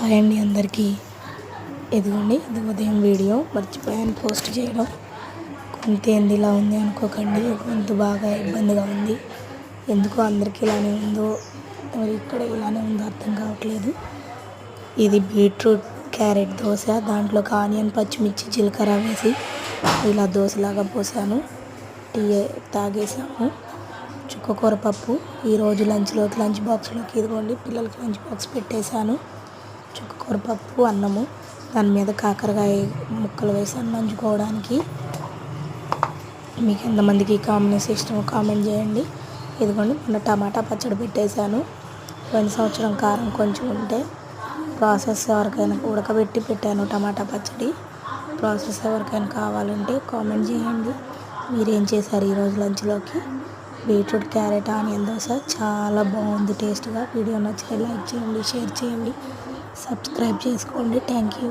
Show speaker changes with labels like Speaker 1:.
Speaker 1: Hi అండి అందరికీ. ఇదిగోండి ఇది ఉదయం వీడియో. మర్చిపోయాను పోస్ట్ చేయడం. కొంత ఏంది ఇలా ఉంది అనుకోకండి. గొంతు బాగా ఇబ్బందిగా ఉంది. ఎందుకో అందరికీ ఇలానే ఉందో మరి ఇక్కడ ఇలానే ఉందో అర్థం కావట్లేదు. ఇది బీట్రూట్ క్యారెట్ దోశ. దాంట్లో ఆనియన్ పచ్చిమిర్చి జీలకర్ర వేసి ఇలా దోశలాగా పోసాను. టీ తాగేసాము. చుక్కకూర పప్పు ఈరోజు లంచ్లోకి లంచ్ బాక్స్లోకి ఇదిగోండి పిల్లలకి లంచ్ బాక్స్ పెట్టేశాను. చుక్కకూర పప్పు అన్నము దాని మీద కాకరకాయ ముక్కలు వేసి అన్నం నంచుకోవడానికి మీకు ఎంతమందికి ఈ కాంబినేషన్ ఇష్టమో కామెంట్ చేయండి. ఇదిగోండి మొన్న టమాటా పచ్చడి పెట్టేశాను. రెండు సంవత్సరం కారం కొంచెం ఉంటే ప్రాసెస్ ఎవరికైనా ఉడకబెట్టి పెట్టాను టమాటా పచ్చడి. ప్రాసెస్ ఎవరికైనా కావాలంటే కామెంట్ చేయండి. మీరేం చేశారు ఈరోజు లంచ్లోకి? బీట్రూట్ క్యారెట్ ఆనియన్ దోశ చాలా బాగుంది. టేస్ట్గా వీడియో నచ్చితే లైక్ చేయండి షేర్ చేయండి. సబ్స్క్రైబ్ చేసుకోండి. Thank you.